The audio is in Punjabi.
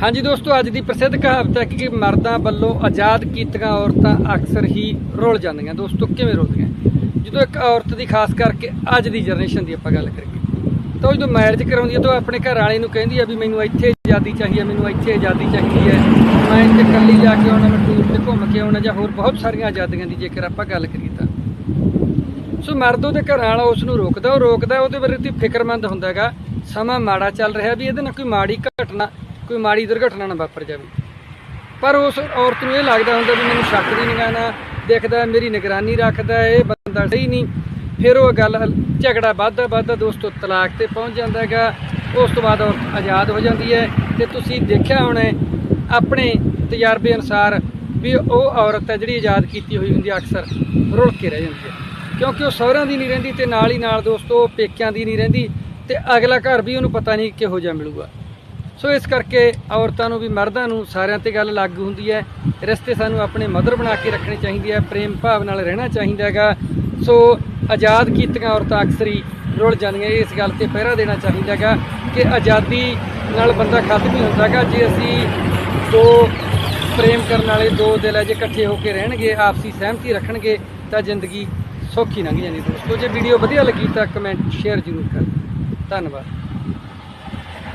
ਹਾਂਜੀ ਦੋਸਤੋ, ਅੱਜ ਦੀ ਪ੍ਰਸਿੱਧ ਕਹਾਵਤ ਹੈ ਕਿ ਮਰਦਾਂ ਵੱਲੋਂ ਆਜ਼ਾਦ ਕੀਤੀਆਂ ਔਰਤਾਂ ਅਕਸਰ ਹੀ ਰੁੱਲ ਜਾਂਦੀਆਂ। ਦੋਸਤੋ, ਕਿਵੇਂ ਰੁੱਲਦੀਆਂ? ਜਦੋਂ ਇੱਕ ਔਰਤ ਦੀ, ਖਾਸ ਕਰਕੇ ਅੱਜ ਦੀ ਜਨਰੇਸ਼ਨ ਦੀ ਆਪਾਂ ਗੱਲ ਕਰੀਏ, ਤਾਂ ਉਹ ਜਦੋਂ ਮੈਰਿਜ ਕਰਾਉਂਦੀ ਹੈ ਤਾਂ ਉਹ ਆਪਣੇ ਘਰ ਵਾਲੇ ਨੂੰ ਕਹਿੰਦੀ ਹੈ ਵੀ ਮੈਨੂੰ ਇੱਥੇ ਆਜ਼ਾਦੀ ਚਾਹੀਦੀ ਹੈ, ਮੈਨੂੰ ਇੱਥੇ ਆਜ਼ਾਦੀ ਚਾਹੀਦੀ ਹੈ। ਮੈਂ ਇੱਥੇ ਇਕੱਲੀ ਜਾ ਕੇ ਆਉਣਾ, ਮੈਂ ਟੂਰ ਤੇ ਘੁੰਮ ਕੇ ਆਉਣਾ ਜਾਂ ਹੋਰ ਬਹੁਤ ਸਾਰੀਆਂ ਆਜ਼ਾਦੀਆਂ ਦੀ ਜੇਕਰ ਆਪਾਂ ਗੱਲ ਕਰੀਏ ਤਾਂ। ਸੋ ਮਰਦ ਉਹਦੇ ਘਰ ਵਾਲਾ ਉਸ ਨੂੰ ਰੋਕਦਾ, ਉਹ ਰੋਕਦਾ, ਉਹਦੇ ਬਾਰੇ ਤੇ ਫਿਕਰਮੰਦ ਹੁੰਦਾ ਹੈਗਾ। ਸਮਾਂ ਮਾੜਾ ਚੱਲ ਰਿਹਾ ਵੀ ਇਹਦੇ ਨਾਲ ਕੋਈ ਮਾੜੀ ਘਟਨਾ ਕੋਈ ਮਾੜੀ ਦੁਰਘਟਨਾ ਨਾ ਵਾਪਰ ਜਾਵੇ। ਪਰ ਉਸ ਔਰਤ ਨੂੰ ਇਹ ਲੱਗਦਾ ਹੁੰਦਾ ਵੀ ਮੈਨੂੰ ਸ਼ੱਕ ਦੀ ਨਿਗਾਹ ਨਾਲ ਦੇਖਦਾ, ਮੇਰੀ ਨਿਗਰਾਨੀ ਰੱਖਦਾ, ਇਹ ਬੰਦਾ ਸਹੀ ਨਹੀਂ। ਫਿਰ ਉਹ ਗੱਲ ਝਗੜਾ ਵੱਧਦਾ ਵੱਧਦਾ ਦੋਸਤੋ ਤਲਾਕ ਤੇ ਪਹੁੰਚ ਜਾਂਦਾ ਹੈਗਾ। ਉਸ ਤੋਂ ਬਾਅਦ ਔਰਤ ਆਜ਼ਾਦ ਹੋ ਜਾਂਦੀ ਹੈ ਤੇ ਤੁਸੀਂ ਦੇਖਿਆ ਹੋਣਾ ਆਪਣੇ ਤਜਰਬੇ ਅਨੁਸਾਰ ਵੀ ਉਹ ਔਰਤ ਹੈ ਜਿਹੜੀ ਆਜ਼ਾਦ ਕੀਤੀ ਹੋਈ ਹੁੰਦੀ ਹੈ, ਅਕਸਰ ਰੁਲ ਕੇ ਰਹਿ ਜਾਂਦੀ ਹੈ। ਕਿਉਂਕਿ ਉਹ ਸਹੁਰਿਆਂ ਦੀ ਨਹੀਂ ਰਹਿੰਦੀ ਤੇ ਨਾਲ ਹੀ ਨਾਲ ਦੋਸਤੋ ਪੇਕਿਆਂ ਦੀ ਨਹੀਂ ਰਹਿੰਦੀ ਤੇ ਅਗਲਾ ਘਰ ਵੀ ਉਹਨੂੰ ਪਤਾ ਨਹੀਂ ਕਿਹੋ ਜਿਹਾ ਮਿਲੂਗਾ। ਸੋ ਇਸ ਕਰਕੇ ਔਰਤਾਂ ਨੂੰ ਵੀ ਮਰਦਾਂ ਨੂੰ ਸਾਰਿਆਂ ਤੇ ਗੱਲ ਲਾਗੂ ਹੁੰਦੀ ਹੈ। ਰਿਸ਼ਤੇ ਸਾਨੂੰ ਆਪਣੇ ਮਦਰ ਬਣਾ ਕੇ ਰੱਖਣੇ ਚਾਹੀਦੇ ਆ, ਪ੍ਰੇਮ ਭਾਵ ਨਾਲ ਰਹਿਣਾ ਚਾਹੀਦਾ ਹੈਗਾ। ਸੋ ਆਜ਼ਾਦ ਕੀਤੀਆਂ ਔਰਤਾਂ ਅਕਸਰ ਹੀ ਰੁੱਲ ਜਾਂਦੀਆਂ ਇਸ ਗੱਲ ਤੇ ਪਹਿਰਾ ਦੇਣਾ ਚਾਹੀਦਾ ਹੈਗਾ ਕਿ ਆਜ਼ਾਦੀ ਨਾਲ ਬੰਦਾ ਖਤਮ ਹੀ ਹੁੰਦਾ ਹੈਗਾ। ਜੇ ਅਸੀਂ ਦੋ ਪ੍ਰੇਮ ਕਰਨ ਵਾਲੇ ਦੋ ਦਿਲ ਹੈ ਜੇ ਇਕੱਠੇ ਹੋ ਕੇ ਰਹਿਣਗੇ, ਆਪਸੀ ਸਹਿਮਤੀ ਰੱਖਣਗੇ, ਤਾਂ ਜ਼ਿੰਦਗੀ ਸੌਖੀ ਲੰਘ ਜਾਂਦੀ ਦੋਸਤੋ। ਜੇ ਵੀਡੀਓ ਵਧੀਆ ਲੱਗੀ ਤਾਂ ਕਮੈਂਟ ਸ਼ੇਅਰ ਜ਼ਰੂਰ ਕਰਨਾ ਧੰਨਵਾਦ।